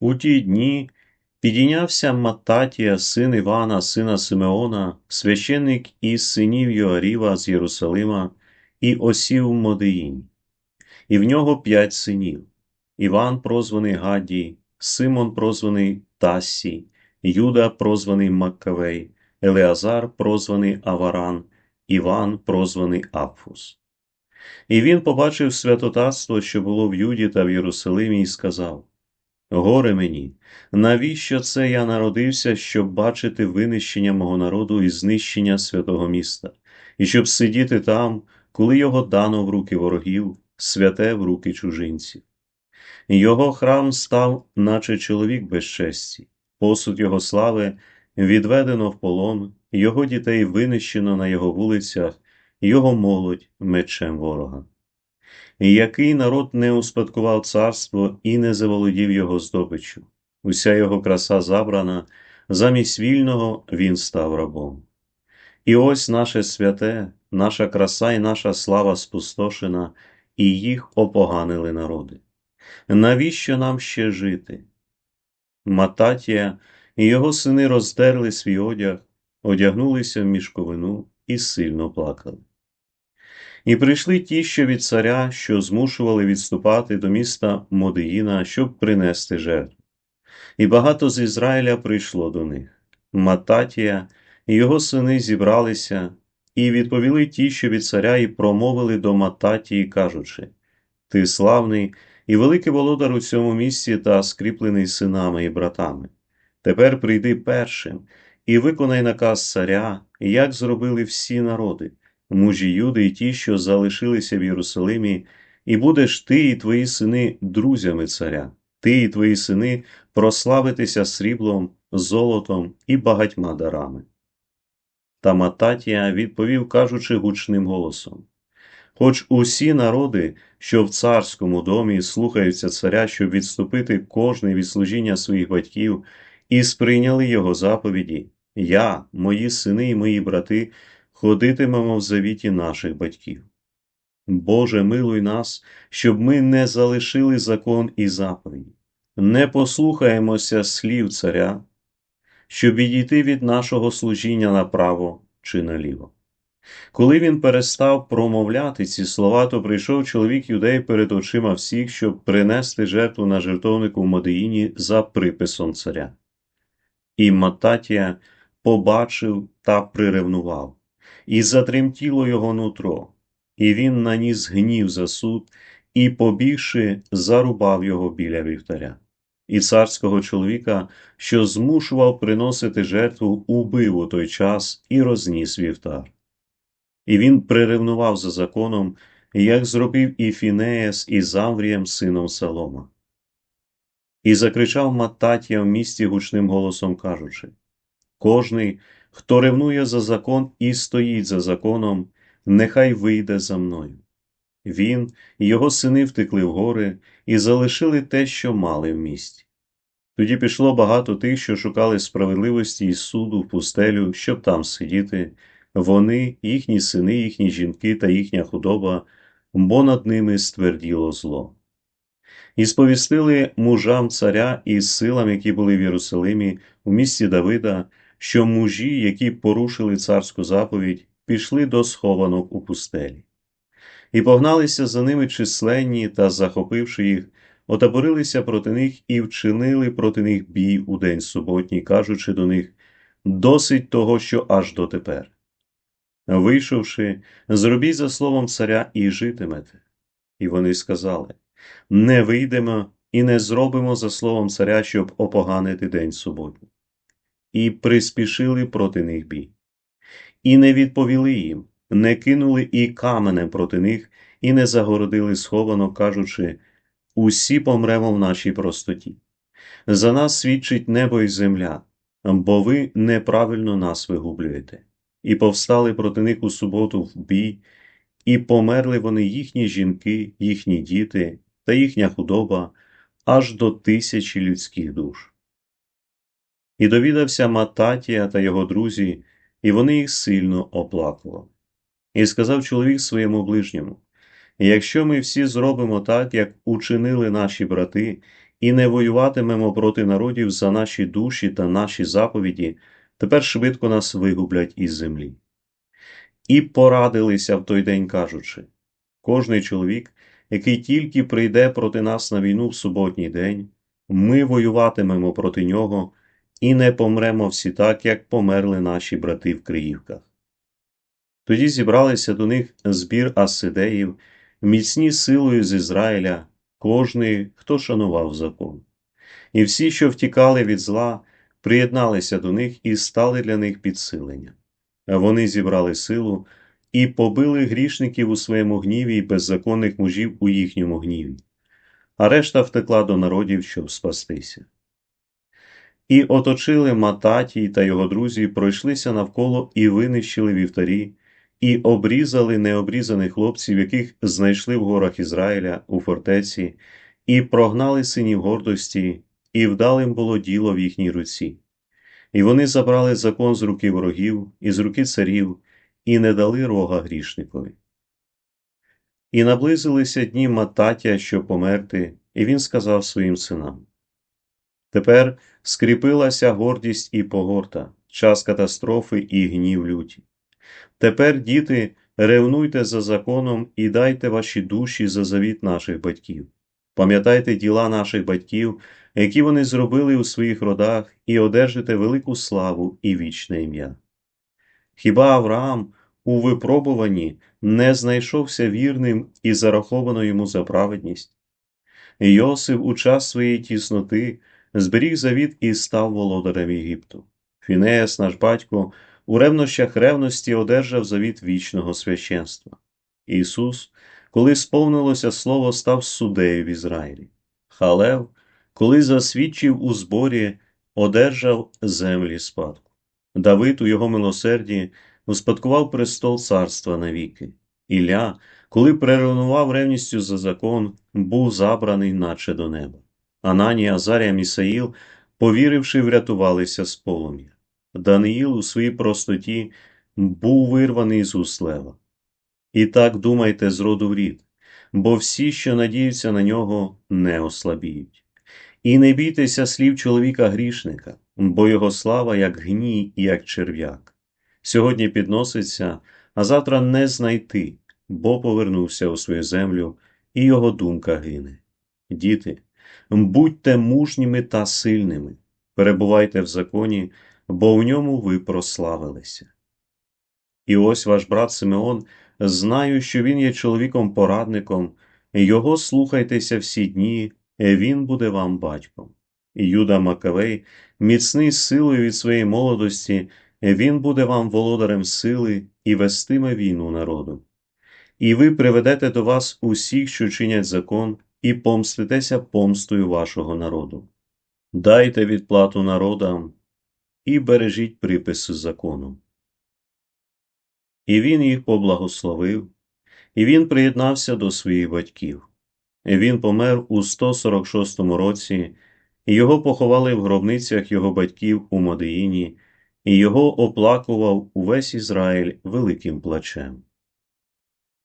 У ті дні підійнявся Мататія, син Івана, сина Симеона, священник із синів Йоаріва з Єрусалима, і осів в І в нього п'ять синів: Іван, прозваний Гаддій, Симон, прозваний Тассій, Юда, прозваний Маккавей, Елеазар, прозваний Аваран, Іван, прозваний Апфус. І він побачив святотатство, що було в Юді та в Єрусалимі, і сказав: Горе мені, навіщо це я народився, щоб бачити винищення мого народу і знищення святого міста, і щоб сидіти там, коли його дано в руки ворогів, святе в руки чужинців. Його храм став, наче чоловік без честі, посуд його слави відведено в полон, його дітей винищено на його вулицях, його молодь мечем ворога. Який народ не успадкував царство і не заволодів його здобиччю, уся його краса забрана, замість вільного він став рабом. І ось наше святе, наша краса і наша слава спустошена, і їх опоганили народи. Навіщо нам ще жити? Мататія і його сини роздерли свій одяг, одягнулися в мішковину і сильно плакали. І прийшли ті, що від царя, що змушували відступати до міста Модеїна, щоб принести жертву. І багато з Ізраїля прийшло до них. Мататія і його сини зібралися, і відповіли ті, що від царя, і промовили до Мататії, кажучи: Ти славний і великий володар у цьому місці та скріплений синами і братами. Тепер прийди першим і виконай наказ царя, як зробили всі народи мужі Юди і ті, що залишилися в Єрусалимі, і будеш ти і твої сини друзями царя, ти і твої сини прославитися сріблом, золотом і багатьма дарами. Та Мататія відповів, кажучи гучним голосом Хоч усі народи, що в царському домі слухаються царя, щоб відступити кожний від служіння своїх батьків, і сприйняли його заповіді, я, мої сини і мої брати, ходитимемо в завіті наших батьків. Боже, милуй нас, щоб ми не залишили закон і заповіді, не послухаємося слів царя, щоб відійти від нашого служіння направо чи наліво. Коли він перестав промовляти ці слова, то прийшов чоловік юдей перед очима всіх, щоб принести жертву на жертовнику в Модеїні за приписом царя. І Мататія побачив та приревнував і затремтіло його нутро, і він наніс гнів за суд і, побігши, зарубав його біля вівтаря. І царського чоловіка, що змушував приносити жертву, убив у той час і розніс вівтар. І він приревнував за законом, як зробив і Фінеяс із Аврієм, сином Салома. І закричав Мататія в місті гучним голосом кажучи Кожний, Хто ревнує за закон і стоїть за законом, нехай вийде за мною. Він і його сини втекли в гори і залишили те, що мали в місті. Тоді пішло багато тих, що шукали справедливості і суду в пустелю, щоб там сидіти, вони, їхні сини, їхні жінки та їхня худоба, бо над ними стверділо зло. І сповістили мужам царя і силам, які були в Єрусалимі, у місті Давида, що мужі, які порушили царську заповідь, пішли до схованок у пустелі, і погналися за ними численні та, захопивши їх, отаборилися проти них і вчинили проти них бій у день суботній, кажучи до них досить того, що аж дотепер. Вийшовши, зробіть за словом царя і житимете. І вони сказали не вийдемо і не зробимо за словом царя, щоб опоганити день суботній і приспішили проти них бій. І не відповіли їм, не кинули і каменем проти них, і не загородили сховано, кажучи усі помремо в нашій простоті. За нас свідчить небо і земля, бо ви неправильно нас вигублюєте. І повстали проти них у суботу в бій, і померли вони їхні жінки, їхні діти та їхня худоба аж до тисячі людських душ. І довідався Мататія та його друзі, і вони їх сильно оплакували. І сказав чоловік своєму ближньому: Якщо ми всі зробимо так, як учинили наші брати, і не воюватимемо проти народів за наші душі та наші заповіді, тепер швидко нас вигублять із землі. І порадилися в той день, кажучи кожний чоловік, який тільки прийде проти нас на війну в суботній день, ми воюватимемо проти нього і не помремо всі так, як померли наші брати в Криївках. Тоді зібралися до них збір асидеїв, міцні силою з Ізраїля, кожний, хто шанував закон. І всі, що втікали від зла, приєдналися до них і стали для них підсилення. Вони зібрали силу і побили грішників у своєму гніві і беззаконних мужів у їхньому гніві, а решта втекла до народів, щоб спастися. І оточили Мататій та його друзі, пройшлися навколо і винищили вівтарі, і обрізали необрізаних хлопців, яких знайшли в горах Ізраїля у фортеці, і прогнали синів гордості, і вдалим було діло в їхній руці. І вони забрали закон з руки ворогів і з руки царів, і не дали рога грішникові. І наблизилися дні Мататя, щоб померти, і він сказав своїм синам Тепер скріпилася гордість і погорта, час катастрофи і гнів люті. Тепер, діти, ревнуйте за законом і дайте ваші душі за завіт наших батьків. Пам'ятайте діла наших батьків, які вони зробили у своїх родах, і одержите велику славу і вічне ім'я. Хіба Авраам у випробуванні не знайшовся вірним і зараховано йому за праведність? Йосиф у час своєї тісноти зберіг завіт і став володарем Єгипту. Фінеас, наш батько, у ревнощах ревності одержав завіт вічного священства. Ісус, коли сповнилося слово, став судею в Ізраїлі. Халев, коли засвідчив у зборі, одержав землі спадку. Давид у його милосерді успадкував престол царства навіки. Ілля, коли переревнував ревністю за закон, був забраний, наче до неба. Ананія, Азарія, Місаїл, повіривши, врятувалися з полум'я. Даниїл у своїй простоті був вирваний з услева. І так думайте з роду в рід, бо всі, що надіються на нього, не ослабіють. І не бійтеся слів чоловіка грішника, бо його слава, як гній і як черв'як. Сьогодні підноситься, а завтра не знайти, бо повернувся у свою землю, і його думка гине. Діти, будьте мужніми та сильними, перебувайте в законі, бо в ньому ви прославилися. І ось ваш брат Симеон, знаю, що він є чоловіком порадником, його слухайтеся всі дні, він буде вам батьком. Юда Макавей, міцний силою від своєї молодості, він буде вам володарем сили і вестиме війну народу. І ви приведете до вас усіх, що чинять закон, і помститеся помстою вашого народу. Дайте відплату народам і бережіть приписи закону. І він їх поблагословив, і він приєднався до своїх батьків. Він помер у 146 році, і його поховали в гробницях його батьків у Модеїні, і його оплакував увесь Ізраїль великим плачем.